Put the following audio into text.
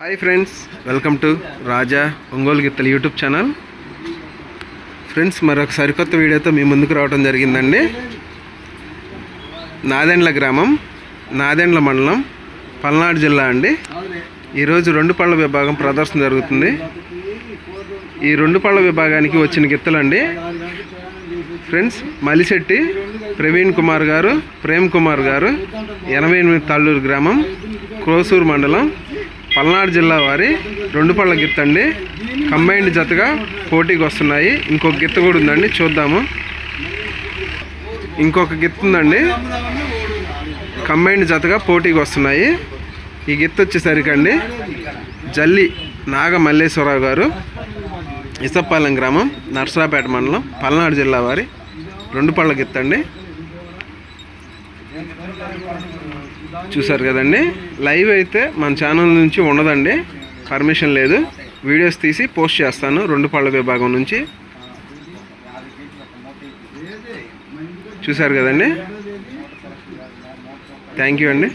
Hi friends welcome to Raja Ongole గిత్తలు YouTube channel friends మరొక సరికొత్త వీడియోతో మీ ముందుకు రావడం జరిగిందండి. నాదెండ్ల గ్రామం నాదెండ్ల మండలం పల్నాడు జిల్లా అండి. ఈరోజు రెండు పళ్ళ విభాగం ప్రదర్శన జరుగుతుంది. ఈ రెండు పళ్ళ విభాగానికి వచ్చిన గిత్తలు అండి. ఫ్రెండ్స్ మలిశెట్టి ప్రవీణ్ కుమార్ గారు ప్రేమ్ కుమార్ గారు ఎనభై ఎనిమిది తల్లూరు గ్రామం క్రోసూరు మండలం పల్నాడు జిల్లా వారి రెండు పళ్ళ గిత్త అండి. కంబైన్డ్ జతగా పోటీకి వస్తున్నాయి. ఇంకొక గిత్త కూడా ఉందండి. చూద్దాము. ఇంకొక గిత్త ఉందండి. కంబైన్డ్ జతగా పోటీకి వస్తున్నాయి. ఈ గిత్త వచ్చేసరికి అండి జల్లి నాగ మల్లేశ్వరరావు గారు ఇసప్పాలెం గ్రామం నర్సరాపేట మండలం పల్నాడు జిల్లా వారి రెండు పళ్ళ గిత్తండి చూసారు కదండి. లైవ్ అయితే మన ఛానల్ నుంచి ఉండదండి. పర్మిషన్ లేదు. వీడియోస్ తీసి పోస్ట్ చేస్తాను. రెండు పళ్ళ విభాగం నుంచి. చూసారు కదండి. థ్యాంక్ యూ అండి.